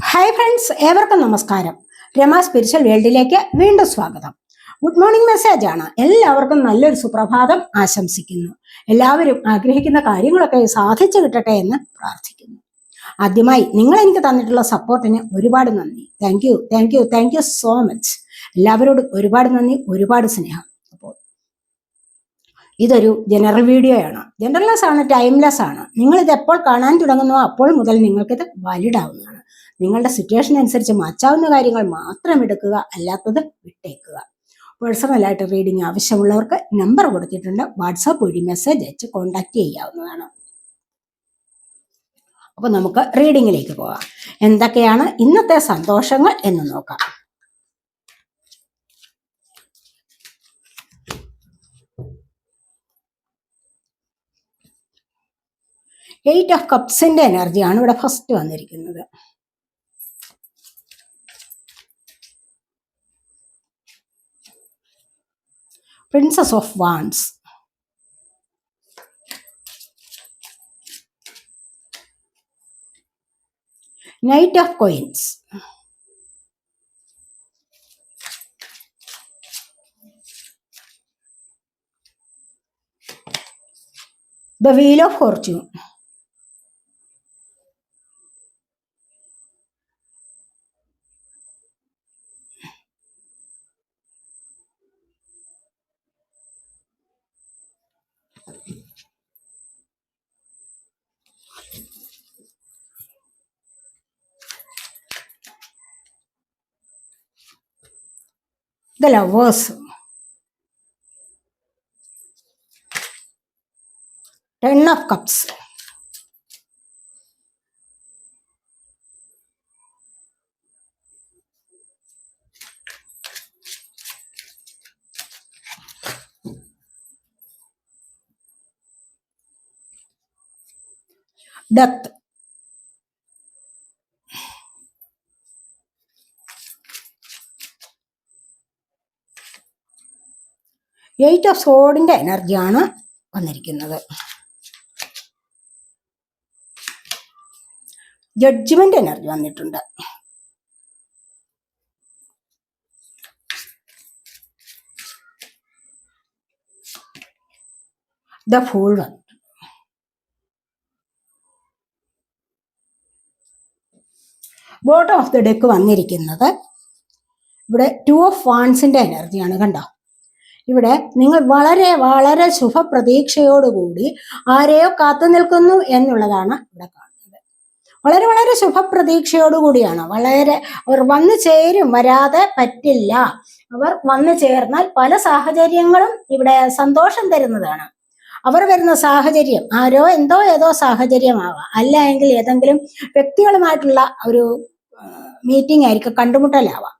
Hi friends ഏവർക്കും നമസ്കാരം. Rama spiritual വേൾഡിലേക്ക് വീണ്ടും സ്വാഗതം. ഗുഡ് മോർണിംഗ് മെസ്സേജ് ആണ്. എല്ലാവർക്കും നല്ലൊരു സുപ്രഭാതം ആശംസിക്കുന്നു. എല്ലാവരും ആഗ്രഹിക്കുന്ന കാര്യങ്ങളൊക്കെ സാധിച്ചു കിട്ടട്ടെ എന്ന് പ്രാർത്ഥിക്കുന്നു. ആദ്യമായി നിങ്ങൾ എനിക്ക് തന്നിട്ടുള്ള സപ്പോർട്ടിന് ഒരുപാട് നന്ദി. Thank you thank you thank you so much എല്ലാവരോടും ഒരുപാട് നന്ദി ഒരുപാട് സ്നേഹം. അപ്പോൾ ഇതൊരു ജനറൽ വീഡിയോ ആണ് ജനറൽലെസ് ആണ് ടൈംലെസ് ആണ്. നിങ്ങൾ ഇത് എപ്പോൾ കാണാൻ തുടങ്ങുന്നോ അപ്പോൾ മുതൽ നിങ്ങൾക്കിത് വാലിഡ് ആവുന്നതാണ്. നിങ്ങളുടെ സിറ്റുവേഷൻ അനുസരിച്ച് മാറ്റാവുന്ന കാര്യങ്ങൾ മാത്രം എടുക്കുക അല്ലാത്തത് വിട്ടേക്കുക. പേഴ്സണലായിട്ട് റീഡിംഗ് ആവശ്യമുള്ളവർക്ക് നമ്പർ കൊടുത്തിട്ടുണ്ട്. വാട്സാപ്പ് വഴി മെസ്സേജ് അയച്ച് കോൺടാക്ട് ചെയ്യാവുന്നതാണ്. അപ്പൊ നമുക്ക് റീഡിങ്ങിലേക്ക് പോകാം എന്തൊക്കെയാണ് ഇന്നത്തെ സന്തോഷങ്ങൾ എന്ന് നോക്കാം. എയ്റ്റ് ഓഫ് കപ്സിന്റെ എനർജിയാണ് ഇവിടെ ഫസ്റ്റ് വന്നിരിക്കുന്നത്. Princess of Wands. Knight of Coins. The Wheel of Fortune. the. Ten of Cups. Death. Eight of സോഡിന്റെ എനർജിയാണ് വന്നിരിക്കുന്നത്. ജഡ്ജ്മെന്റ് എനർജി വന്നിട്ടുണ്ട്. ദ ഫൂൾ വന്നു. ബോട്ടം ഓഫ് ദ ഡെക്ക് വന്നിരിക്കുന്നത് ഇവിടെ ടു ഓഫ് വാൺസിന്റെ എനർജിയാണ് കണ്ടോ? ഇവിടെ നിങ്ങൾ വളരെ വളരെ ശുഭപ്രതീക്ഷയോടുകൂടി ആരെയോ കാത്തു നിൽക്കുന്നു എന്നുള്ളതാണ് ഇവിടെ കാണുന്നത്. വളരെ വളരെ ശുഭപ്രതീക്ഷയോടുകൂടിയാണ്. വളരെ അവർ വന്നു ചേരും വരാതെ പറ്റില്ല. അവർ വന്നു ചേർന്നാൽ പല സാഹചര്യങ്ങളും ഇവിടെ സന്തോഷം തരുന്നതാണ്. അവർ വരുന്ന സാഹചര്യം ആരോ എന്തോ ഏതോ സാഹചര്യമാവാം. അല്ല എങ്കിൽ ഏതെങ്കിലും വ്യക്തികളുമായിട്ടുള്ള ഒരു മീറ്റിംഗ് ആയിരിക്കും കണ്ടുമുട്ടലാവാം.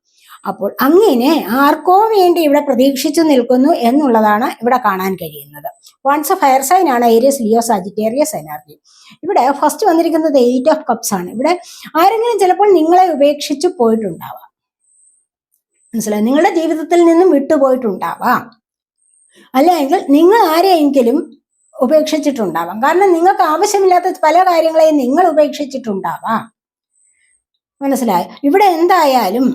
അപ്പോൾ അങ്ങനെ ആർക്കോ വേണ്ടി ഇവിടെ പ്രതീക്ഷിച്ചു നിൽക്കുന്നു എന്നുള്ളതാണ് ഇവിടെ കാണാൻ കഴിയുന്നത്. വൺസ് ഫയർ സൈൻ ആണ് ഏരിയസ് ലിയോ സാജിറ്റേറിയസ് എനർജി ഇവിടെ ഫസ്റ്റ് വന്നിരിക്കുന്നത് എയ്റ്റ് ഓഫ് കപ്സ് ആണ്. ഇവിടെ ആരെങ്കിലും ചിലപ്പോൾ നിങ്ങളെ ഉപേക്ഷിച്ചു പോയിട്ടുണ്ടാവാം. മനസ്സിലായി? നിങ്ങളുടെ ജീവിതത്തിൽ നിന്നും വിട്ടുപോയിട്ടുണ്ടാവാം. അല്ലെങ്കിൽ നിങ്ങൾ ആരെയെങ്കിലും ഉപേക്ഷിച്ചിട്ടുണ്ടാവാം. കാരണം നിങ്ങൾക്ക് ആവശ്യമില്ലാത്ത പല കാര്യങ്ങളെയും നിങ്ങൾ ഉപേക്ഷിച്ചിട്ടുണ്ടാവാം. മനസ്സിലായി. ഇവിടെ എന്തായാലും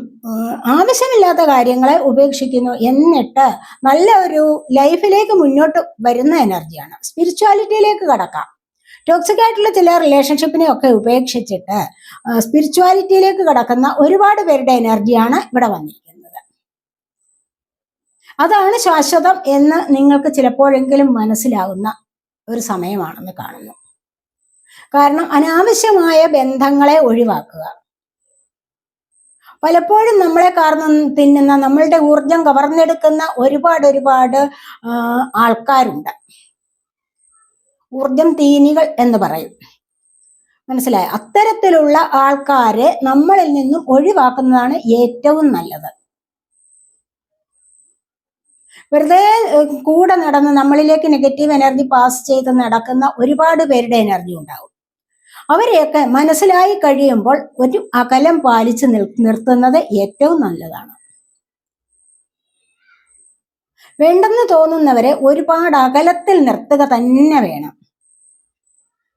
ആവശ്യമില്ലാത്ത കാര്യങ്ങളെ ഉപേക്ഷിക്കുന്നു എന്നിട്ട് നല്ല ഒരു ലൈഫിലേക്ക് മുന്നോട്ട് വരുന്ന എനർജിയാണ്. സ്പിരിച്വാലിറ്റിയിലേക്ക് കടക്കാം. ടോക്സിക് ആയിട്ടുള്ള ചില റിലേഷൻഷിപ്പിനെ ഒക്കെ ഉപേക്ഷിച്ചിട്ട് സ്പിരിച്വാലിറ്റിയിലേക്ക് കടക്കുന്ന ഒരുപാട് പേരുടെ എനർജിയാണ് ഇവിടെ വന്നിരിക്കുന്നത്. അതാണ് ശാശ്വതം എന്ന് നിങ്ങൾക്ക് ചിലപ്പോഴെങ്കിലും മനസ്സിലാകുന്ന ഒരു സമയമാണെന്ന് കാണുന്നു. കാരണം അനാവശ്യമായ ബന്ധങ്ങളെ ഒഴിവാക്കുക. പലപ്പോഴും നമ്മളെ കാർന്ന് തിന്നുന്ന നമ്മളുടെ ഊർജം കവർന്നെടുക്കുന്ന ഒരുപാട് ഒരുപാട് ആൾക്കാരുണ്ട്. ഊർജം തീനികൾ എന്ന് പറയും. മനസ്സിലായ? അത്തരത്തിലുള്ള ആൾക്കാരെ നമ്മളിൽ നിന്നും ഒഴിവാക്കുന്നതാണ് ഏറ്റവും നല്ലത്. വെറുതെ കൂടെ നടന്ന് നമ്മളിലേക്ക് നെഗറ്റീവ് എനർജി പാസ് ചെയ്ത് നടക്കുന്ന ഒരുപാട് പേരുടെ എനർജി ഉണ്ടാവും. അവരെയൊക്കെ മനസ്സിലായി കഴിയുമ്പോൾ ഒരു അകലം പാലിച്ച് നിൽ നിർത്തുന്നത് ഏറ്റവും നല്ലതാണ്. വേണ്ടെന്ന് തോന്നുന്നവരെ ഒരുപാട് അകലത്തിൽ നിർത്തുക തന്നെ വേണം.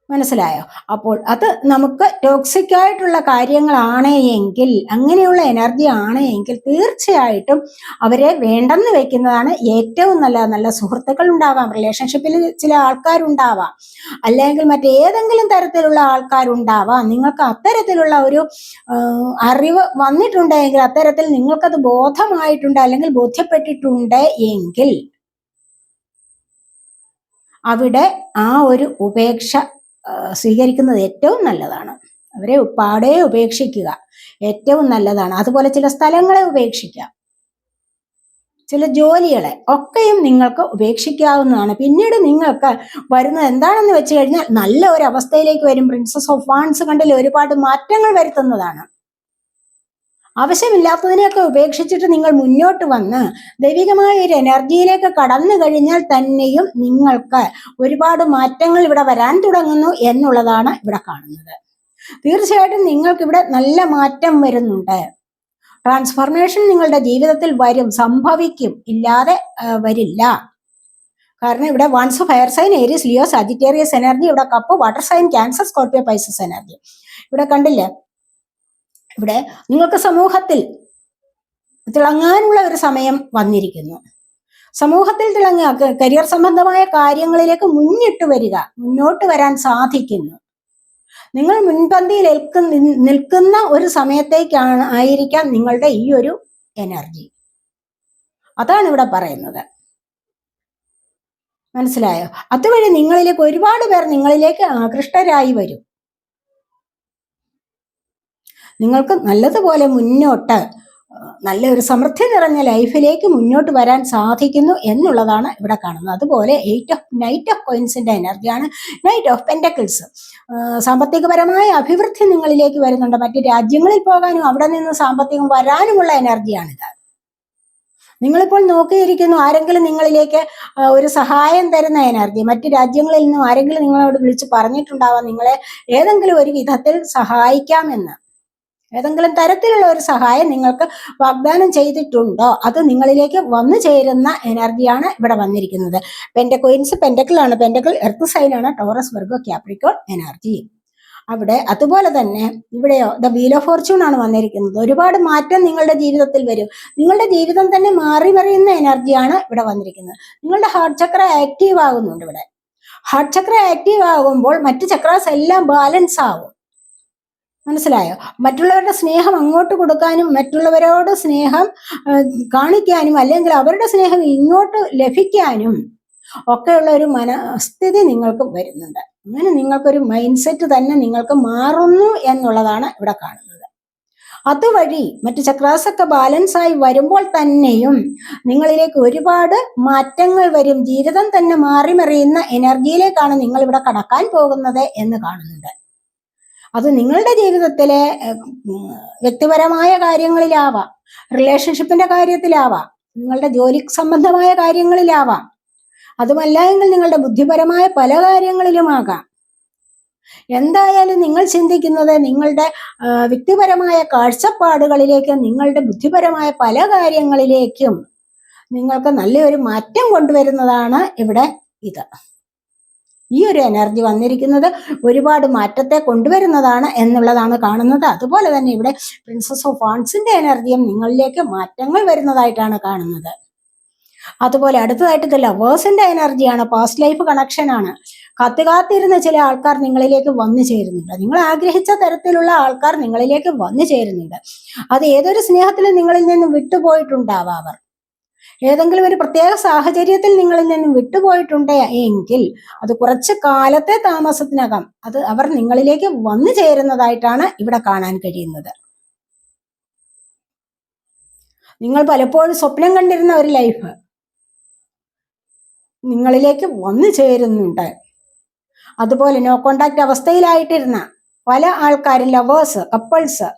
മനസ്സിലായോ? അപ്പോൾ അത് നമുക്ക് ടോക്സിക് ആയിട്ടുള്ള കാര്യങ്ങളാണ് എങ്കിൽ അങ്ങനെയുള്ള എനർജി ആണ് എങ്കിൽ തീർച്ചയായിട്ടും അവരെ വേണ്ടെന്ന് വെക്കുന്നതാണ് ഏറ്റവും നല്ല നല്ല സുഹൃത്തുക്കൾ ഉണ്ടാവാം റിലേഷൻഷിപ്പിൽ ചില ആൾക്കാരുണ്ടാവാം. അല്ലെങ്കിൽ മറ്റേതെങ്കിലും തരത്തിലുള്ള ആൾക്കാരുണ്ടാവാം. നിങ്ങൾക്ക് അത്തരത്തിലുള്ള ഒരു അറിവ് വന്നിട്ടുണ്ടെങ്കിൽ അത്തരത്തിൽ നിങ്ങൾക്കത് ബോധമായിട്ടുണ്ട് അല്ലെങ്കിൽ ബോധ്യപ്പെട്ടിട്ടുണ്ട് എങ്കിൽ അവിടെ ആ ഒരു ഉപേക്ഷ സ്വീകരിക്കുന്നത് ഏറ്റവും നല്ലതാണ്. അവരെ പാടെ ഉപേക്ഷിക്കുക ഏറ്റവും നല്ലതാണ്. അതുപോലെ ചില സ്ഥലങ്ങളെ ഉപേക്ഷിക്കാം. ചില ജോലികളെ ഒക്കെയും നിങ്ങൾക്ക് ഉപേക്ഷിക്കാവുന്നതാണ്. പിന്നീട് നിങ്ങൾക്ക് വരുന്നത് എന്താണെന്ന് വെച്ച് കഴിഞ്ഞാൽ നല്ല ഒരു അവസ്ഥയിലേക്ക് വരും. പ്രിൻസസ് ഓഫ് വാൺസ് കണ്ടിൽ ഒരുപാട് മാറ്റങ്ങൾ വരുത്തുന്നതാണ്. ആവശ്യമില്ലാത്തതിനെയൊക്കെ ഉപേക്ഷിച്ചിട്ട് നിങ്ങൾ മുന്നോട്ട് വന്ന് ദൈവികമായ ഒരു എനർജിയിലേക്ക് കടന്നു കഴിഞ്ഞാൽ തന്നെയും നിങ്ങൾക്ക് ഒരുപാട് മാറ്റങ്ങൾ ഇവിടെ വരാൻ തുടങ്ങുന്നു എന്നുള്ളതാണ് ഇവിടെ കാണുന്നത്. തീർച്ചയായിട്ടും നിങ്ങൾക്ക് ഇവിടെ നല്ല മാറ്റം വരുന്നുണ്ട്. ട്രാൻസ്ഫർമേഷൻ നിങ്ങളുടെ ജീവിതത്തിൽ വരും സംഭവിക്കും ഇല്ലാതെ വരില്ല. കാരണം ഇവിടെ wands fire sign Aries Leo Sagittarius energy ഇവിടെ cup water sign Cancer Scorpio Pisces energy ഇവിടെ കണ്ടില്ലേ? ഇവിടെ നിങ്ങൾക്ക് സമൂഹത്തിൽ തിളങ്ങാനുള്ള ഒരു സമയം വന്നിരിക്കുന്നു. സമൂഹത്തിൽ തിളങ്ങുക കരിയർ സംബന്ധമായ കാര്യങ്ങളിലേക്ക് മുന്നിട്ട് വരിക മുന്നോട്ട് വരാൻ സാധിക്കുന്നു. നിങ്ങൾ മുൻപന്തിയിൽ നിൽക്കുന്ന ഒരു സമയത്തേക്കാണ് ആയിരിക്കാം നിങ്ങളുടെ ഈ ഒരു എനർജി. അതാണ് ഇവിടെ പറയുന്നത്. മനസ്സിലായോ? അതുവഴി നിങ്ങളിലേക്ക് ഒരുപാട് പേർ നിങ്ങളിലേക്ക് ആകൃഷ്ടരായി വരും. നിങ്ങൾക്ക് നല്ലതുപോലെ മുന്നോട്ട് നല്ല ഒരു സമൃദ്ധി നിറഞ്ഞ ലൈഫിലേക്ക് മുന്നോട്ട് വരാൻ സാധിക്കുന്നു എന്നുള്ളതാണ് ഇവിടെ കാണുന്നത്. അതുപോലെ എയ്റ്റ് ഓഫ് നൈറ്റ് ഓഫ് കോയിൻസിന്റെ എനർജിയാണ് നൈറ്റ് ഓഫ് പെന്റക്കിൾസ് സാമ്പത്തികപരമായ അഭിവൃദ്ധി നിങ്ങളിലേക്ക് വരുന്നുണ്ട്. മറ്റ് രാജ്യങ്ങളിൽ പോകാനും അവിടെ നിന്ന് സാമ്പത്തികം വരാനുമുള്ള എനർജിയാണിത് നിങ്ങളിപ്പോൾ നോക്കിയിരിക്കുന്നു ആരെങ്കിലും നിങ്ങളിലേക്ക് ഒരു സഹായം തരുന്ന എനർജി മറ്റ് രാജ്യങ്ങളിൽ നിന്നും ആരെങ്കിലും നിങ്ങളോട് വിളിച്ച് പറഞ്ഞിട്ടുണ്ടാവാം. നിങ്ങളെ ഏതെങ്കിലും ഒരു വിധത്തിൽ സഹായിക്കാമെന്ന് ഏതെങ്കിലും തരത്തിലുള്ള ഒരു സഹായം നിങ്ങൾക്ക് വാഗ്ദാനം ചെയ്തിട്ടുണ്ടോ? അത് നിങ്ങളിലേക്ക് വന്നു ചേരുന്ന എനർജിയാണ് ഇവിടെ വന്നിരിക്കുന്നത്. പെൻഡക്കോയിൻസ് പെൻഡക്കിളാണ് പെൻഡക്കിൾ എർത്ത് സൈനാണ് ടോറസ് വർഗോ ക്യാപ്രിക്കോൺ എനർജി അവിടെ അതുപോലെ തന്നെ ഇവിടെയോ ദ വീൽ ഓഫ് ഫോർച്യൂൺ ആണ് വന്നിരിക്കുന്നത്. ഒരുപാട് മാറ്റം നിങ്ങളുടെ ജീവിതത്തിൽ വരും. നിങ്ങളുടെ ജീവിതം തന്നെ മാറി മറിയുന്ന എനർജിയാണ് ഇവിടെ വന്നിരിക്കുന്നത്. നിങ്ങളുടെ ഹാർട്ട് ചക്ര ആക്റ്റീവ് ആകുന്നുണ്ട് ഇവിടെ. ഹാർട്ട് ചക്ര ആക്റ്റീവ് ആകുമ്പോൾ മറ്റ് ചക്രാസ് എല്ലാം ബാലൻസ് ആവും. മനസ്സിലായോ? മറ്റുള്ളവരുടെ സ്നേഹം അങ്ങോട്ട് കൊടുക്കാനും മറ്റുള്ളവരോട് സ്നേഹം കാണിക്കാനും അല്ലെങ്കിൽ അവരുടെ സ്നേഹം ഇങ്ങോട്ട് ലഭിക്കാനും ഒക്കെയുള്ള ഒരു മനസ്ഥിതി നിങ്ങൾക്ക് വരുന്നുണ്ട്. അങ്ങനെ നിങ്ങൾക്കൊരു മൈൻഡ് സെറ്റ് തന്നെ നിങ്ങൾക്ക് മാറുന്നു എന്നുള്ളതാണ് ഇവിടെ കാണുന്നത്. അതുവഴി മറ്റു ചക്രാസൊക്കെ ആയി വരുമ്പോൾ തന്നെയും നിങ്ങളിലേക്ക് ഒരുപാട് മാറ്റങ്ങൾ വരും. ജീവിതം തന്നെ മാറിമറിയുന്ന എനർജിയിലേക്കാണ് നിങ്ങൾ ഇവിടെ കടക്കാൻ പോകുന്നത് എന്ന് കാണുന്നുണ്ട്. അത് നിങ്ങളുടെ ജീവിതത്തിലെ വ്യക്തിപരമായ കാര്യങ്ങളിലാവാം. റിലേഷൻഷിപ്പിന്റെ കാര്യത്തിലാവാം. നിങ്ങളുടെ ജോലി സംബന്ധമായ കാര്യങ്ങളിലാവാം. അതുമല്ല എങ്കിൽ നിങ്ങളുടെ ബുദ്ധിപരമായ പല കാര്യങ്ങളിലുമാകാം. എന്തായാലും നിങ്ങൾ ചിന്തിക്കുന്നത് നിങ്ങളുടെ വ്യക്തിപരമായ കാഴ്ചപ്പാടുകളിലേക്കും നിങ്ങളുടെ ബുദ്ധിപരമായ പല കാര്യങ്ങളിലേക്കും നിങ്ങൾക്ക് നല്ലൊരു മാറ്റം കൊണ്ടുവരുന്നതാണ് ഇവിടെ ഇത്. ഈ ഒരു എനർജി വന്നിരിക്കുന്നത് ഒരുപാട് മാറ്റത്തെ കൊണ്ടുവരുന്നതാണ് എന്നുള്ളതാണ് കാണുന്നത്. അതുപോലെ തന്നെ ഇവിടെ പ്രിൻസസ് ഓഫ് വാൺസിന്റെ എനർജിയും നിങ്ങളിലേക്ക് മാറ്റങ്ങൾ വരുന്നതായിട്ടാണ് കാണുന്നത്. അതുപോലെ അടുത്തതായിട്ട് ഇത് ലവേഴ്സിന്റെ എനർജിയാണ് പാസ്റ്റ് ലൈഫ് കണക്ഷനാണ് കത്ത് കാത്തിരുന്ന ചില ആൾക്കാർ നിങ്ങളിലേക്ക് വന്നു ചേരുന്നുണ്ട്. നിങ്ങൾ ആഗ്രഹിച്ച തരത്തിലുള്ള ആൾക്കാർ നിങ്ങളിലേക്ക് വന്നു ചേരുന്നുണ്ട്. അത് ഏതൊരു സ്നേഹത്തിലും നിങ്ങളിൽ നിന്നും വിട്ടുപോയിട്ടുണ്ടാവാം അവർ. ഏതെങ്കിലും ഒരു പ്രത്യേക സാഹചര്യത്തിൽ നിങ്ങളിൽ നിന്നും വിട്ടുപോയിട്ടുണ്ട് എങ്കിൽ അത് കുറച്ച് കാലത്തെ താമസത്തിനകം അത് അവർ നിങ്ങളിലേക്ക് വന്നു ചേരുന്നതായിട്ടാണ് ഇവിടെ കാണാൻ കഴിയുന്നത്. നിങ്ങൾ പലപ്പോഴും സ്വപ്നം കണ്ടിരുന്ന ഒരു ലൈഫ് നിങ്ങളിലേക്ക് വന്നു ചേരുന്നുണ്ട്. അതുപോലെ നോ കോണ്ടാക്ട് അവസ്ഥയിലായിട്ടിരുന്ന പല ആൾക്കാരും ലവേഴ്സ് കപ്പിൾസ്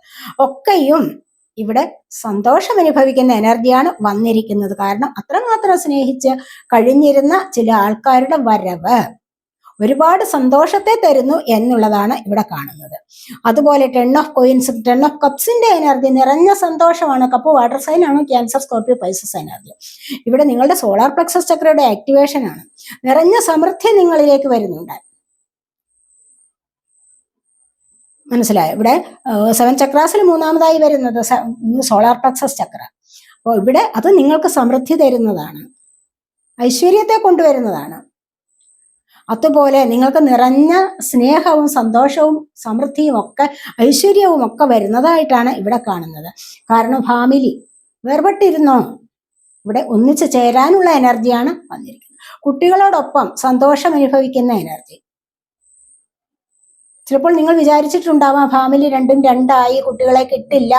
ഒക്കെയും ഇവിടെ സന്തോഷം അനുഭവിക്കുന്ന എനർജിയാണ് വന്നിരിക്കുന്നത്. കാരണം അത്രമാത്രം സ്നേഹിച്ച് കഴിഞ്ഞിരുന്ന ചില ആൾക്കാരുടെ വരവ് ഒരുപാട് സന്തോഷത്തെ തരുന്നു എന്നുള്ളതാണ് ഇവിടെ കാണുന്നത്. അതുപോലെ ten of coins ten of കപ്സിന്റെ energy നിറഞ്ഞ സന്തോഷമാണ്. കപ്പ് വാട്ടർ സൈൻ ആണ് ക്യാൻസർ സ്കോർപ്പിയോ പൈസസ് എനർജി ഇവിടെ നിങ്ങളുടെ സോളാർ പ്ലക്സസ് ചക്രയുടെ ആക്ടിവേഷൻ ആണ്. നിറഞ്ഞ സമൃദ്ധി നിങ്ങളിലേക്ക് വരുന്നുണ്ട്. മനസ്സിലായോ? ഇവിടെ സെവൻ ചക്രാസിൽ മൂന്നാമതായി വരുന്നത് സോളാർ പ്ലക്സസ് ചക്ര. അപ്പോൾ ഇവിടെ അത് നിങ്ങൾക്ക് സമൃദ്ധി തരുന്നതാണ്. ഐശ്വര്യത്തെ കൊണ്ടുവരുന്നതാണ്. അതുപോലെ നിങ്ങൾക്ക് നിറഞ്ഞ സ്നേഹവും സന്തോഷവും സമൃദ്ധിയും ഒക്കെ ഐശ്വര്യവും ഒക്കെ വരുന്നതായിട്ടാണ് ഇവിടെ കാണുന്നത്. കാരണം ഫാമിലി വേർപെട്ടിരുന്നോ? ഇവിടെ ഒന്നിച്ചു ചേരാനുള്ള എനർജിയാണ് വന്നിരിക്കുന്നത്. കുട്ടികളോടൊപ്പം സന്തോഷം അനുഭവിക്കുന്ന എനർജി ചിലപ്പോൾ നിങ്ങൾ വിചാരിച്ചിട്ടുണ്ടാവാം ഫാമിലി രണ്ടും രണ്ടായി കുട്ടികളെ കിട്ടില്ല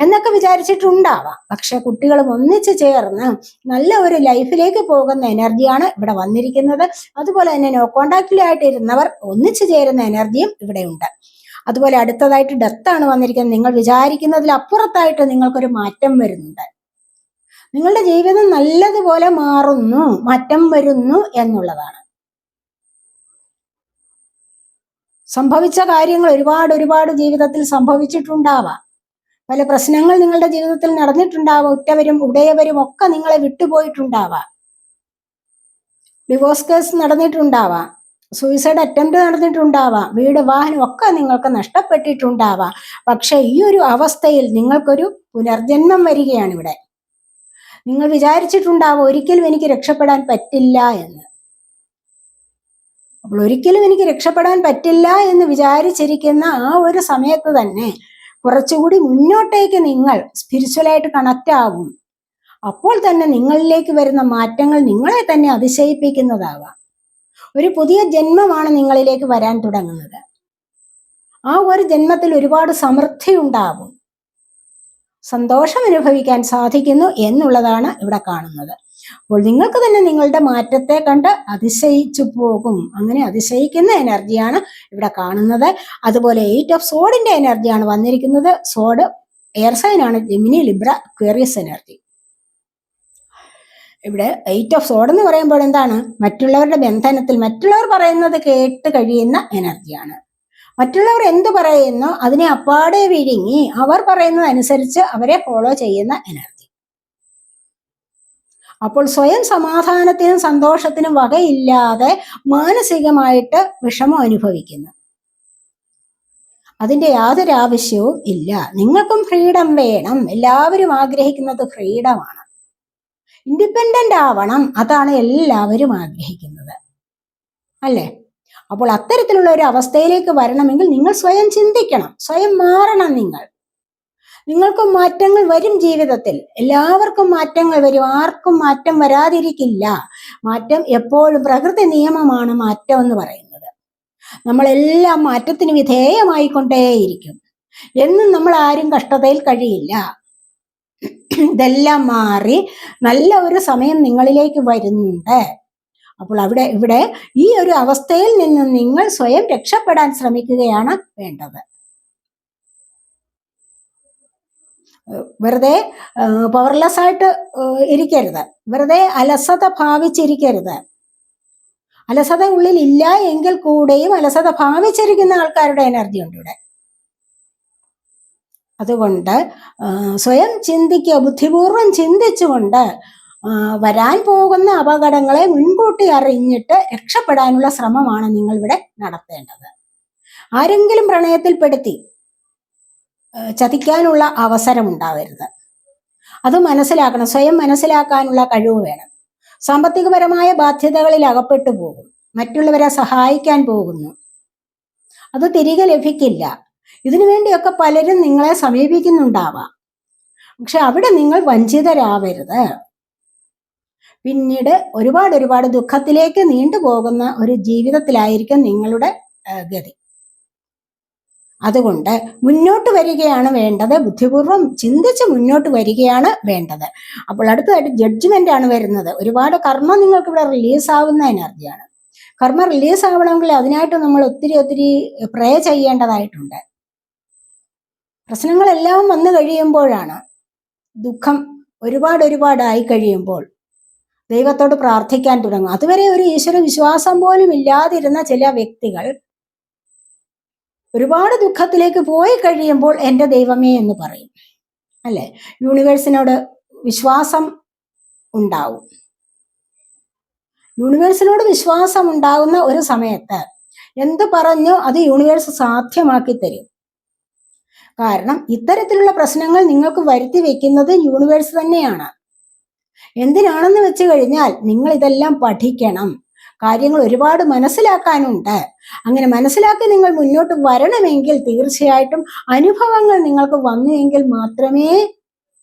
എന്നൊക്കെ വിചാരിച്ചിട്ടുണ്ടാവാം. പക്ഷെ കുട്ടികളും ഒന്നിച്ച് ചേർന്ന് നല്ല ഒരു ലൈഫിലേക്ക് പോകുന്ന എനർജിയാണ് ഇവിടെ വന്നിരിക്കുന്നത്. അതുപോലെ തന്നെ നോ കോണ്ടാക്റ്റിലായിട്ട് ഇരുന്നവർ ഒന്നിച്ചു ചേരുന്ന എനർജിയും ഇവിടെ ഉണ്ട്. അതുപോലെ അടുത്തതായിട്ട് ഡെത്താണ് വന്നിരിക്കുന്നത്. നിങ്ങൾ വിചാരിക്കുന്നതിൽ അപ്പുറത്തായിട്ട് നിങ്ങൾക്കൊരു മാറ്റം വരുന്നുണ്ട്. നിങ്ങളുടെ ജീവിതം നല്ലതുപോലെ മാറുന്നു മാറ്റം വരുന്നു എന്നുള്ളതാണ്. സംഭവിച്ച കാര്യങ്ങൾ ഒരുപാട് ഒരുപാട് ജീവിതത്തിൽ സംഭവിച്ചിട്ടുണ്ടാവാം. പല പ്രശ്നങ്ങൾ നിങ്ങളുടെ ജീവിതത്തിൽ നടന്നിട്ടുണ്ടാവാം. ഉറ്റവരും ഉടയവരും ഒക്കെ നിങ്ങളെ വിട്ടുപോയിട്ടുണ്ടാവാം. ഡിവോഴ്സ് കേസ് നടന്നിട്ടുണ്ടാവാം. സൂയിസൈഡ് അറ്റംപ്റ്റ് നടന്നിട്ടുണ്ടാവാം. വീട് വാഹനം ഒക്കെ നിങ്ങൾക്ക് നഷ്ടപ്പെട്ടിട്ടുണ്ടാവാം. പക്ഷെ ഈ ഒരു അവസ്ഥയിൽ നിങ്ങൾക്കൊരു പുനർജന്മം വരികയാണ് ഇവിടെ. നിങ്ങൾ വിചാരിച്ചിട്ടുണ്ടാവും ഒരിക്കലും എനിക്ക് രക്ഷപ്പെടാൻ പറ്റില്ല എന്ന്. അപ്പോൾ ഒരിക്കലും എനിക്ക് രക്ഷപ്പെടാൻ പറ്റില്ല എന്ന് വിചാരിച്ചിരിക്കുന്ന ആ ഒരു സമയത്ത് തന്നെ കുറച്ചുകൂടി മുന്നോട്ടേക്ക് നിങ്ങൾ സ്പിരിച്വലായിട്ട് കണക്റ്റ് ആകും അപ്പോൾ തന്നെ നിങ്ങളിലേക്ക് വരുന്ന മാറ്റങ്ങൾ നിങ്ങളെ തന്നെ അതിശയിപ്പിക്കുന്നതാവാം. ഒരു പുതിയ ജന്മമാണ് നിങ്ങളിലേക്ക് വരാൻ തുടങ്ങുന്നത്. ആ ഒരു ജന്മത്തിൽ ഒരുപാട് സമൃദ്ധി ഉണ്ടാകും സന്തോഷം അനുഭവിക്കാൻ സാധിക്കുന്നു എന്നുള്ളതാണ് ഇവിടെ കാണുന്നത്. അപ്പോൾ നിങ്ങൾക്ക് തന്നെ നിങ്ങളുടെ മാറ്റത്തെ കണ്ട് അതിശയിച്ചു പോകും. അങ്ങനെ അതിശയിക്കുന്ന എനർജിയാണ് ഇവിടെ കാണുന്നത്. അതുപോലെ എയ്റ്റ് ഓഫ് സോഡിന്റെ എനർജിയാണ് വന്നിരിക്കുന്നത്. സോഡ് എയർ സൈൻ ആണ്. ജെമിനി ലിബ്ര ക്വേറിയസ് എനർജി ഇവിടെ എയ്റ്റ് ഓഫ് സോഡ് എന്ന് പറയുമ്പോൾ എന്താണ്? മറ്റുള്ളവരുടെ ബന്ധനത്തിൽ മറ്റുള്ളവർ പറയുന്നത് കേട്ട് കഴിയുന്ന എനർജിയാണ് മറ്റുള്ളവർ എന്ത് പറയുന്നു അതിനെ അപ്പാടെ വിഴുങ്ങി അവർ പറയുന്നതനുസരിച്ച് അവരെ ഫോളോ ചെയ്യുന്ന എനർജി അപ്പോൾ സ്വയം സമാധാനത്തിനും സന്തോഷത്തിനും വകയില്ലാതെ മാനസികമായിട്ട് വിഷമം അനുഭവിക്കുന്നു. അതിന്റെ യാതൊരു ആവശ്യവും ഇല്ല. നിങ്ങൾക്കും ഫ്രീഡം വേണം. എല്ലാവരും ആഗ്രഹിക്കുന്നത് ഫ്രീഡമാണ്. ഇൻഡിപെൻഡന്റ് ആവണം. അതാണ് എല്ലാവരും ആഗ്രഹിക്കുന്നത്. അല്ലേ? അപ്പോൾ അത്തരത്തിലുള്ള ഒരു അവസ്ഥയിലേക്ക് വരണമെങ്കിൽ നിങ്ങൾ സ്വയം ചിന്തിക്കണം. സ്വയം മാറണം നിങ്ങൾ. നിങ്ങൾക്കും മാറ്റങ്ങൾ വരും ജീവിതത്തിൽ. എല്ലാവർക്കും മാറ്റങ്ങൾ വരും. ആർക്കും മാറ്റം വരാതിരിക്കില്ല. മാറ്റം എപ്പോഴും പ്രകൃതി നിയമമാണ് മാറ്റം എന്ന് പറയുന്നത്. നമ്മളെല്ലാം മാറ്റത്തിന് വിധേയമായിക്കൊണ്ടേയിരിക്കും. എന്നും നമ്മൾ ആരും കഷ്ടതയിൽ കഴിയില്ല. ഇതെല്ലാം മാറി നല്ല ഒരു സമയം നിങ്ങളിലേക്ക് വരുന്നുണ്ട്. അപ്പോൾ അവിടെ ഇവിടെ ഈ ഒരു അവസ്ഥയിൽ നിന്ന് നിങ്ങൾ സ്വയം രക്ഷപ്പെടാൻ ശ്രമിക്കുകയാണ് വേണ്ടത്. വെറുതെ പവർലെസ് ആയിട്ട് ഇരിക്കരുത്. വെറുതെ അലസത ഭാവിച്ചിരിക്കരുത്. അലസത ഉള്ളിൽ ഇല്ല എങ്കിൽ കൂടെയും അലസത ഭാവിച്ചിരിക്കുന്ന ആൾക്കാരുടെ എനർജി ഉണ്ട് ഇവിടെ. അതുകൊണ്ട് സ്വയം ചിന്തിക്കുക ബുദ്ധിപൂർവം ചിന്തിച്ചുകൊണ്ട് വരാൻ പോകുന്ന അപകടങ്ങളെ മുൻകൂട്ടി അറിഞ്ഞിട്ട് രക്ഷപ്പെടാനുള്ള ശ്രമമാണ് നിങ്ങൾ ഇവിടെ നടത്തേണ്ടത്. ആരെങ്കിലും പ്രണയത്തിൽപ്പെടുത്തി ചതിക്കാനുള്ള അവസരം ഉണ്ടാവരുത് അത് മനസ്സിലാക്കണം. സ്വയം മനസ്സിലാക്കാനുള്ള കഴിവ് വേണം. സാമ്പത്തികപരമായ ബാധ്യതകളിൽ അകപ്പെട്ടു പോകും. മറ്റുള്ളവരെ സഹായിക്കാൻ പോകുന്നു. അത് തിരികെ ലഭിക്കില്ല. ഇതിനു വേണ്ടിയൊക്കെ പലരും നിങ്ങളെ സമീപിക്കുന്നുണ്ടാവാം. പക്ഷെ അവിടെ നിങ്ങൾ വഞ്ചിതരാവരുത്. പിന്നീട് ഒരുപാട് ഒരുപാട് ദുഃഖത്തിലേക്ക് നീണ്ടുപോകുന്ന ഒരു ജീവിതത്തിലായിരിക്കും നിങ്ങളുടെ ഗതി. അതുകൊണ്ട് മുന്നോട്ട് വരികയാണ് വേണ്ടത്. ബുദ്ധിപൂർവം ചിന്തിച്ച് മുന്നോട്ട് വരികയാണ് വേണ്ടത്. അപ്പോൾ അടുത്തതായിട്ട് ജഡ്ജ്മെന്റ് ആണ് വരുന്നത്. ഒരുപാട് കർമ്മം നിങ്ങൾക്ക് ഇവിടെ റിലീസ് ആവുന്ന എനർജിയാണ് കർമ്മം റിലീസ് ആവണമെങ്കിൽ അതിനായിട്ട് നമ്മൾ ഒത്തിരി ഒത്തിരി പ്രേ ചെയ്യേണ്ടതായിട്ടുണ്ട്. പ്രശ്നങ്ങളെല്ലാം വന്നു കഴിയുമ്പോഴാണ് ദുഃഖം ഒരുപാട് ഒരുപാട് ആയി കഴിയുമ്പോൾ ദൈവത്തോട് പ്രാർത്ഥിക്കാൻ തുടങ്ങും അതുവരെ ഒരു ഈശ്വര വിശ്വാസം പോലും ഇല്ലാതിരുന്ന ചില വ്യക്തികൾ ഒരുപാട് ദുഃഖത്തിലേക്ക് പോയി കഴിയുമ്പോൾ എന്റെ ദൈവമേ എന്ന് പറയും. അല്ലേ? യൂണിവേഴ്സിനോട് വിശ്വാസം ഉണ്ടാവും. യൂണിവേഴ്സിനോട് വിശ്വാസം ഉണ്ടാകുന്ന ഒരു സമയത്ത് എന്ത് പറഞ്ഞു അത് യൂണിവേഴ്സ് സാധ്യമാക്കി തരും. കാരണം ഇത്തരത്തിലുള്ള പ്രശ്നങ്ങൾ നിങ്ങൾക്ക് വരുത്തി വെക്കുന്നത് യൂണിവേഴ്സ് തന്നെയാണ്. എന്തിനാണെന്ന് വെച്ച് കഴിഞ്ഞാൽ നിങ്ങൾ ഇതെല്ലാം പഠിക്കണം. കാര്യങ്ങൾ ഒരുപാട് മനസ്സിലാക്കാനുണ്ട്. അങ്ങനെ മനസ്സിലാക്കി നിങ്ങൾ മുന്നോട്ട് വരണമെങ്കിൽ തീർച്ചയായിട്ടും അനുഭവങ്ങൾ നിങ്ങൾക്ക് വന്നുവെങ്കിൽ മാത്രമേ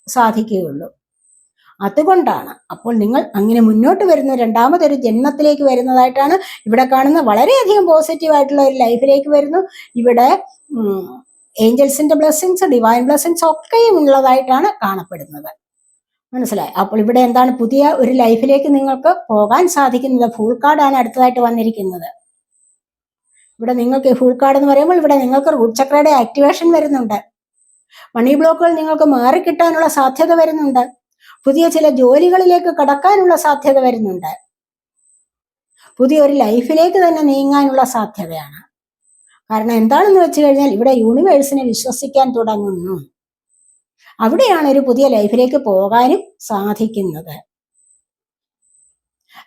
സാധിക്കുകയുള്ളൂ. അതുകൊണ്ടാണ് അപ്പോൾ നിങ്ങൾ അങ്ങനെ മുന്നോട്ട് വരുന്ന രണ്ടാമതൊരു ജന്മത്തിലേക്ക് വരുന്നതായിട്ടാണ് ഇവിടെ കാണുന്ന വളരെയധികം പോസിറ്റീവ് ആയിട്ടുള്ള ഒരു ലൈഫിലേക്ക് വരുന്നു. ഇവിടെ ഏഞ്ചൽസിന്റെ ബ്ലെസ്സിങ്സ് ഡിവൈൻ ബ്ലെസ്സിങ്സ് ഒക്കെയും ഉള്ളതായിട്ടാണ് കാണപ്പെടുന്നത്. മനസ്സിലായി. അപ്പോൾ ഇവിടെ എന്താണ് പുതിയ ഒരു ലൈഫിലേക്ക് നിങ്ങൾക്ക് പോകാൻ സാധിക്കുന്നത്? ഫുൾ കാർഡാണ് അടുത്തതായിട്ട് വന്നിരിക്കുന്നത്. ഇവിടെ നിങ്ങൾക്ക് ഫുൾ കാർഡ് എന്ന് പറയുമ്പോൾ ഇവിടെ നിങ്ങൾക്ക് റൂട്ട് ചക്രയുടെ ആക്ടിവേഷൻ വരുന്നുണ്ട്. മണി ബ്ലോക്കുകൾ നിങ്ങൾക്ക് മാറിക്കിട്ടാനുള്ള സാധ്യത വരുന്നുണ്ട്. പുതിയ ചില ജോലികളിലേക്ക് കടക്കാനുള്ള സാധ്യത വരുന്നുണ്ട്. പുതിയ ഒരു ലൈഫിലേക്ക് തന്നെ നീങ്ങാനുള്ള സാധ്യതയാണ്. കാരണം എന്താണെന്ന് വെച്ച് കഴിഞ്ഞാൽ ഇവിടെ യൂണിവേഴ്സിനെ വിശ്വസിക്കാൻ തുടങ്ങുന്നു. അവിടെയാണ് ഒരു പുതിയ ലൈഫിലേക്ക് പോകാനും സാധിക്കുന്നത്.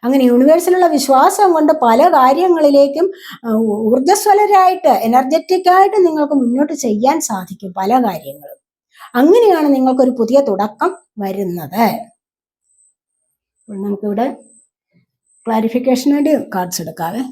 അങ്ങനെ യൂണിവേഴ്സിലുള്ള വിശ്വാസം കൊണ്ട് പല കാര്യങ്ങളിലേക്കും ഊർജസ്വലരായിട്ട് എനർജറ്റിക് ആയിട്ട് നിങ്ങൾക്ക് മുന്നോട്ട് ചെയ്യാൻ സാധിക്കും പല കാര്യങ്ങളും. അങ്ങനെയാണ് നിങ്ങൾക്കൊരു പുതിയ തുടക്കം വരുന്നത്. നമുക്കിവിടെ ക്ലാരിഫിക്കേഷന് വേണ്ടി കാർഡ്സ് എടുക്കാവേ.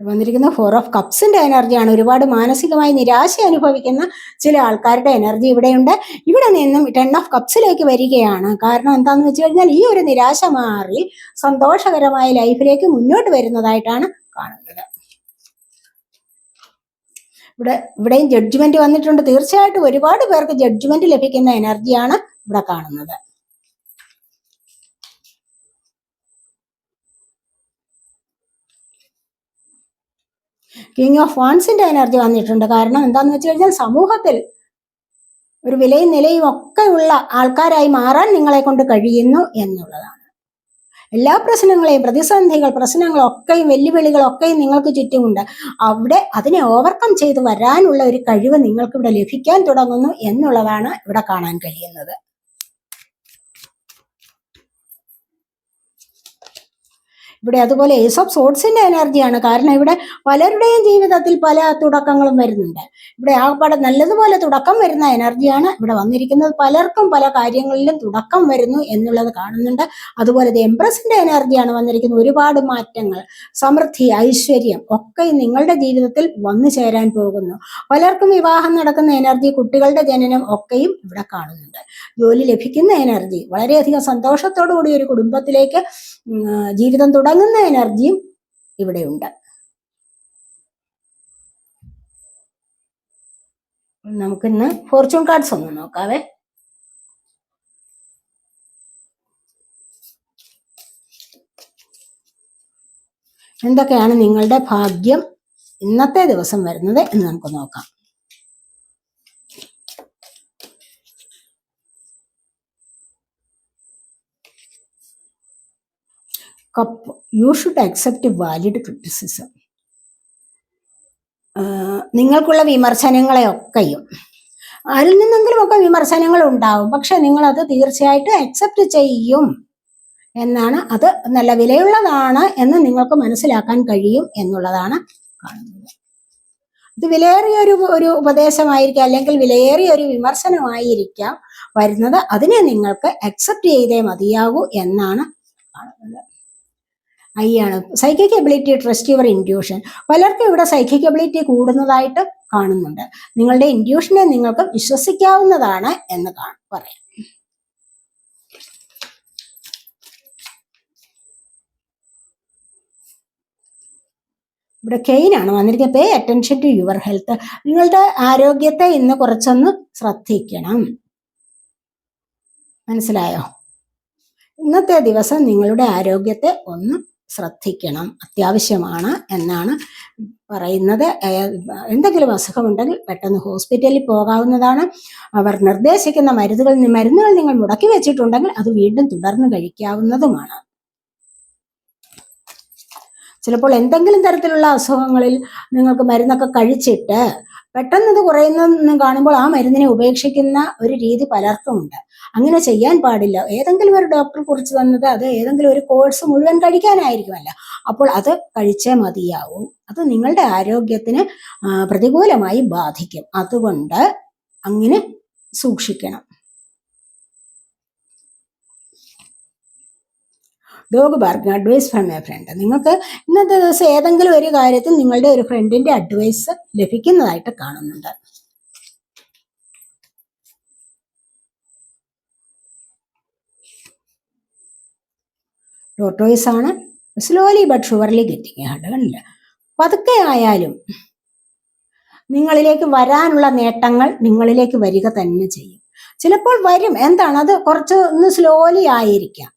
വന്നിരിക്കുന്ന ഫോർ ഓഫ് കപ്സിന്റെ എനർജിയാണ് ഒരുപാട് മാനസികമായി നിരാശ അനുഭവിക്കുന്ന ചില ആൾക്കാരുടെ എനർജി ഇവിടെയുണ്ട്. ഇവിടെ നിന്നും ടെൻ ഓഫ് കപ്സിലേക്ക് വരികയാണ്. കാരണം എന്താണെന്ന് വെച്ച് കഴിഞ്ഞാൽ ഈ ഒരു നിരാശ മാറി സന്തോഷകരമായ ലൈഫിലേക്ക് മുന്നോട്ട് വരുന്നതായിട്ടാണ് കാണുന്നത്. ഇവിടെ ഇവിടെയും ജഡ്ജ്മെന്റ് വന്നിട്ടുണ്ട്. തീർച്ചയായിട്ടും ഒരുപാട് പേർക്ക് ജഡ്ജ്മെന്റ് ലഭിക്കുന്ന എനർജിയാണ് ഇവിടെ കാണുന്നത്. കിങ് ഓഫ് വാൺസിന്റെ എനർജി വന്നിട്ടുണ്ട്. കാരണം എന്താന്ന് വെച്ച് കഴിഞ്ഞാൽ സമൂഹത്തിൽ ഒരു വിലയും നിലയും ഒക്കെ ഉള്ള ആൾക്കാരായി മാറാൻ നിങ്ങളെ കൊണ്ട് കഴിയുന്നു എന്നുള്ളതാണ്. എല്ലാ പ്രശ്നങ്ങളെയും പ്രതിസന്ധികൾ പ്രശ്നങ്ങളൊക്കെയും വെല്ലുവിളികളൊക്കെയും നിങ്ങൾക്ക് ചുറ്റുമുണ്ട്. അവിടെ അതിനെ ഓവർകം ചെയ്ത് വരാനുള്ള ഒരു കഴിവ് നിങ്ങൾക്ക് ഇവിടെ ലഭിക്കാൻ തുടങ്ങുന്നു എന്നുള്ളതാണ് ഇവിടെ കാണാൻ കഴിയുന്നത്. ഇവിടെ അതുപോലെ ഏസ് ഓഫ് സോട്സിന്റെ എനർജിയാണ് കാരണം ഇവിടെ പലരുടെയും ജീവിതത്തിൽ പല തുടക്കങ്ങളും വരുന്നുണ്ട്. ഇവിടെ ആകപ്പാടെ നല്ലതുപോലെ തുടക്കം വരുന്ന എനർജിയാണ് ഇവിടെ വന്നിരിക്കുന്നത്. പലർക്കും പല കാര്യങ്ങളിലും തുടക്കം വരുന്നു എന്നുള്ളത് കാണുന്നുണ്ട്. അതുപോലെ എംപ്രസിന്റെ എനർജിയാണ് വന്നിരിക്കുന്നത്. ഒരുപാട് മാറ്റങ്ങൾ സമൃദ്ധി ഐശ്വര്യം ഒക്കെ നിങ്ങളുടെ ജീവിതത്തിൽ വന്നു ചേരാൻ പോകുന്നു. പലർക്കും വിവാഹം നടക്കുന്ന എനർജി കുട്ടികളുടെ ജനനം ഒക്കെയും ഇവിടെ കാണുന്നുണ്ട്. ജോലി ലഭിക്കുന്ന എനർജി വളരെയധികം സന്തോഷത്തോടു കൂടി ഒരു കുടുംബത്തിലേക്ക് ജീവിതം തുടങ്ങുന്ന എനർജിയും ഇവിടെയുണ്ട് നമുക്കിന്ന് ഫോർച്യൂൺ കാർഡ്സ് ഒന്ന് നോക്കാവേ. എന്തൊക്കെയാണ് നിങ്ങളുടെ ഭാഗ്യം ഇന്നത്തെ ദിവസം വരുന്നത് എന്ന് നമുക്ക് നോക്കാം. Cup you should accept valid criticism നിങ്ങൾക്കുള്ള വിമർശനങ്ങളെയൊക്കെയും ആരിൽ നിന്നെങ്കിലുമൊക്കെ വിമർശനങ്ങൾ ഉണ്ടാവും പക്ഷെ നിങ്ങൾ അത് തീർച്ചയായിട്ടും അക്സെപ്റ്റ് ചെയ്യും എന്നാണ് അത് നല്ല വിലയുള്ളതാണ് എന്ന് നിങ്ങൾക്ക് മനസ്സിലാക്കാൻ കഴിയും എന്നുള്ളതാണ് കാണുന്നത്. ഇത് വിലയേറിയ ഒരു ഒരു ഉപദേശമായിരിക്കാം അല്ലെങ്കിൽ വിലയേറിയ ഒരു വിമർശനമായിരിക്കാം വരുന്നത് അതിനെ നിങ്ങൾക്ക് അക്സെപ്റ്റ് ചെയ്തേ മതിയാകൂ എന്നാണ് കാണുന്നത്. ഐ ആണ് psychic ability trust your intuition പലർക്കും ഇവിടെ സൈക്കിക് എബിലിറ്റി കൂടുന്നതായിട്ട് കാണുന്നുണ്ട്. നിങ്ങളുടെ ഇൻഡ്യൂഷനെ നിങ്ങൾക്ക് വിശ്വസിക്കാവുന്നതാണ് എന്ന് പറയാം. ഇവിടെ കെയിനാണ് വന്നിരിക്കുന്നത്. Pay attention to your health നിങ്ങളുടെ ആരോഗ്യത്തെ ഇന്ന് കുറച്ചൊന്ന് ശ്രദ്ധിക്കണം. മനസ്സിലായോ? ഇന്നത്തെ ദിവസം നിങ്ങളുടെ ആരോഗ്യത്തെ ഒന്ന് ശ്രദ്ധിക്കണം. അത്യാവശ്യമാണ് എന്നാണ് പറയുന്നത്. എന്തെങ്കിലും അസുഖമുണ്ടെങ്കിൽ പെട്ടെന്ന് ഹോസ്പിറ്റലിൽ പോകാവുന്നതാണ്. അവർ നിർദ്ദേശിക്കുന്ന മരുന്നുകൾ മരുന്നുകൾ നിങ്ങൾ മുടക്കി വെച്ചിട്ടുണ്ടെങ്കിൽ അത് വീണ്ടും തുടർന്ന് കഴിക്കാവുന്നതുമാണ്. ചിലപ്പോൾ എന്തെങ്കിലും തരത്തിലുള്ള അസുഖങ്ങളിൽ നിങ്ങൾക്ക് മരുന്നൊക്കെ കഴിച്ചിട്ട് പെട്ടെന്ന് ഇത് കുറയുന്നെന്ന് കാണുമ്പോൾ ആ മരുന്നിനെ ഉപേക്ഷിക്കുന്ന ഒരു രീതി പലർക്കുമുണ്ട്. അങ്ങനെ ചെയ്യാൻ പാടില്ല. ഏതെങ്കിലും ഒരു ഡോക്ടർ കുറിച്ച് തന്നത് അത് ഏതെങ്കിലും ഒരു കോഴ്സ് മുഴുവൻ കഴിക്കാനായിരിക്കുമല്ല. അപ്പോൾ അത് കഴിച്ചേ മതിയാവൂ. അത് നിങ്ങളുടെ ആരോഗ്യത്തിന് പ്രതികൂലമായി ബാധിക്കും. അതുകൊണ്ട് അങ്ങനെ സൂക്ഷിക്കണം. Dog barking advice from a friend നിങ്ങൾക്ക് ഇന്നത്തെ ദിവസം ഏതെങ്കിലും ഒരു കാര്യത്തിൽ നിങ്ങളുടെ ഒരു ഫ്രണ്ടിന്റെ അഡ്വൈസ് ലഭിക്കുന്നതായിട്ട് കാണുന്നുണ്ട്. ടോട്ടോയിസ് ആണ് slowly but surely getting hard കണ്ടില്ല? പതുക്കെ ആയാലും നിങ്ങളിലേക്ക് വരാനുള്ള നേട്ടങ്ങൾ നിങ്ങളിലേക്ക് വരിക തന്നെ ചെയ്യും. ചിലപ്പോൾ വരും. എന്താണ്? അത് കുറച്ച് ഒന്ന് സ്ലോലി ആയിരിക്കാം.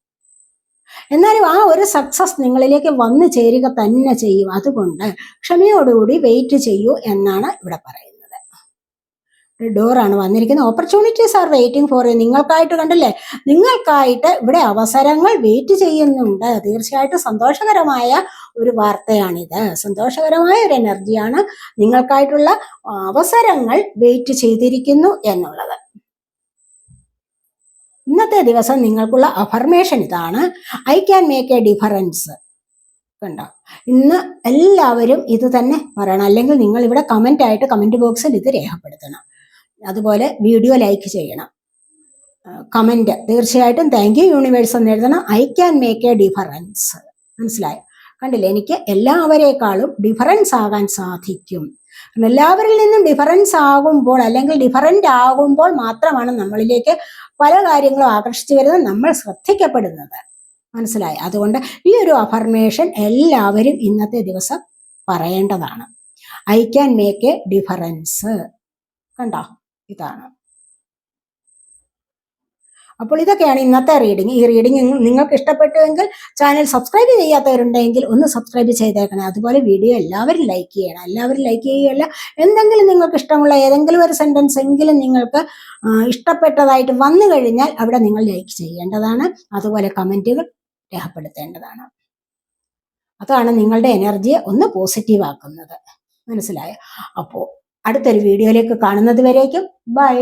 എന്നാലും ആ ഒരു സക്സസ് നിങ്ങളിലേക്ക് വന്നു ചേരുക തന്നെ ചെയ്യും. അതുകൊണ്ട് ക്ഷമയോടുകൂടി വെയിറ്റ് ചെയ്യൂ എന്നാണ് ഇവിടെ പറയുന്നത്. ഡോറാണ് വന്നിരിക്കുന്നത്. Opportunities are waiting for you നിങ്ങൾക്കായിട്ട് കണ്ടില്ലേ? നിങ്ങൾക്കായിട്ട് ഇവിടെ അവസരങ്ങൾ വെയിറ്റ് ചെയ്യുന്നുണ്ട്. തീർച്ചയായിട്ടും സന്തോഷകരമായ ഒരു വാർത്തയാണിത്. സന്തോഷകരമായ ഒരു എനർജിയാണ് നിങ്ങൾക്കായിട്ടുള്ള അവസരങ്ങൾ വെയിറ്റ് ചെയ്തിരിക്കുന്നു എന്നുള്ളത്. ഇന്നത്തെ ദിവസം നിങ്ങൾക്കുള്ള അഫർമേഷൻ ഇതാണ്. I can make a difference കണ്ടോ? ഇന്ന് എല്ലാവരും ഇത് തന്നെ പറയണം. അല്ലെങ്കിൽ നിങ്ങൾ ഇവിടെ കമന്റ് ആയിട്ട് കമന്റ് ബോക്സിൽ ഇത് രേഖപ്പെടുത്തണം. അതുപോലെ വീഡിയോ ലൈക്ക് ചെയ്യണം. കമന്റ് തീർച്ചയായിട്ടും താങ്ക് യു യൂണിവേഴ്സ് എന്ന് എഴുതണം. I can make a difference മനസ്സിലായോ? കണ്ടില്ലേ? എനിക്ക് എല്ലാവരേക്കാളും ഡിഫറൻസ് ആകാൻ സാധിക്കും. എല്ലാവരിൽ നിന്നും ഡിഫറൻസ് ആകുമ്പോൾ അല്ലെങ്കിൽ ഡിഫറന്റ് ആകുമ്പോൾ മാത്രമാണ് നമ്മളിലേക്ക് പല കാര്യങ്ങളും ആകർഷിച്ചു വരുന്നത് നമ്മൾ ശ്രദ്ധിക്കപ്പെടുന്നത്. മനസ്സിലായി? അതുകൊണ്ട് ഈ ഒരു അഫർമേഷൻ എല്ലാവരും ഇന്നത്തെ ദിവസം പറയേണ്ടതാണ്. I can make a difference കണ്ടോ? ഇതാണ്. അപ്പോൾ ഇതൊക്കെയാണ് ഇന്നത്തെ റീഡിംഗ് ഈ റീഡിംഗ് നിങ്ങൾക്ക് ഇഷ്ടപ്പെട്ടുവെങ്കിൽ ചാനൽ സബ്സ്ക്രൈബ് ചെയ്യാത്തവരുണ്ടെങ്കിൽ ഒന്ന് സബ്സ്ക്രൈബ് ചെയ്തേക്കണേ. അതുപോലെ വീഡിയോ എല്ലാവരും ലൈക്ക് ചെയ്യണം. എല്ലാവരും ലൈക്ക് ചെയ്യുകയല്ല. എന്തെങ്കിലും നിങ്ങൾക്ക് ഇഷ്ടമുള്ള ഏതെങ്കിലും ഒരു സെന്റൻസ് എങ്കിലും നിങ്ങൾക്ക് ഇഷ്ടപ്പെട്ടതായിട്ട് വന്നു കഴിഞ്ഞാൽ അവിടെ നിങ്ങൾ ലൈക്ക് ചെയ്യേണ്ടതാണ്. അതുപോലെ കമന്റുകൾ രേഖപ്പെടുത്തേണ്ടതാണ്. അതാണ് നിങ്ങളുടെ എനർജിയെ ഒന്ന് പോസിറ്റീവ് ആക്കുന്നത്. മനസ്സിലായോ? അപ്പോൾ അടുത്തൊരു വീഡിയോയിലേക്ക് കാണുന്നത് വരേക്കും. ബൈ